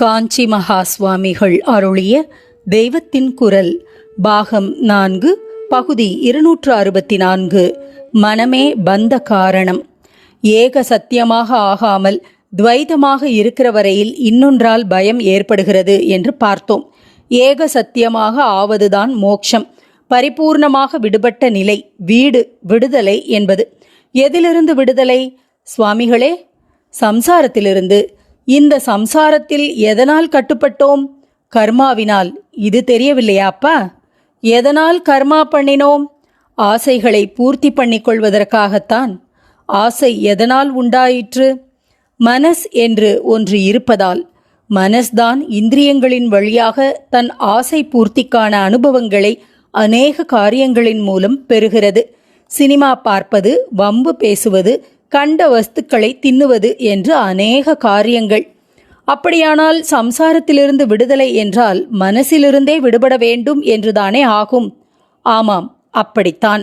காஞ்சி மகா சுவாமிகள் அருளிய தெய்வத்தின் குரல் பாகம் நான்கு பகுதி இருநூற்று அறுபத்தி நான்கு மனமே பந்த காரணம். ஏக சத்தியமாக ஆகாமல் துவைதமாக இருக்கிற வரையில் இன்னொன்றால் பயம் ஏற்படுகிறது என்று பார்த்தோம். ஏக சத்தியமாக ஆவதுதான் மோட்சம் பரிபூர்ணமாக விடுபட்ட நிலை வீடு விடுதலை என்பது. எதிலிருந்து விடுதலை? சுவாமிகளே சம்சாரத்திலிருந்து. இந்த சம்சாரத்தில் எதனால் கட்டுப்பட்டோம்? கர்மாவினால். இது தெரியவில்லையாப்பா எதனால் கர்மா பண்ணினோம்? ஆசைகளை பூர்த்தி பண்ணிக் கொள்வதற்காகத்தான் ஆசை எதனால் உண்டாயிற்று? மனஸ் என்று ஒன்று இருப்பதால். மனஸ்தான் இந்திரியங்களின் வழியாக தன் ஆசை பூர்த்திக்கான அனுபவங்களை அநேக காரியங்களின் மூலம் பெறுகிறது. சினிமா பார்ப்பது வம்பு பேசுவது கண்ட வஸ்துக்களை தின்னுவது என்று அநேக காரியங்கள். அப்படியானால் சம்சாரத்திலிருந்து விடுதலை என்றால் மனசிலிருந்தே விடுபட வேண்டும் என்றுதானே ஆகும்? ஆமாம் அப்படித்தான்.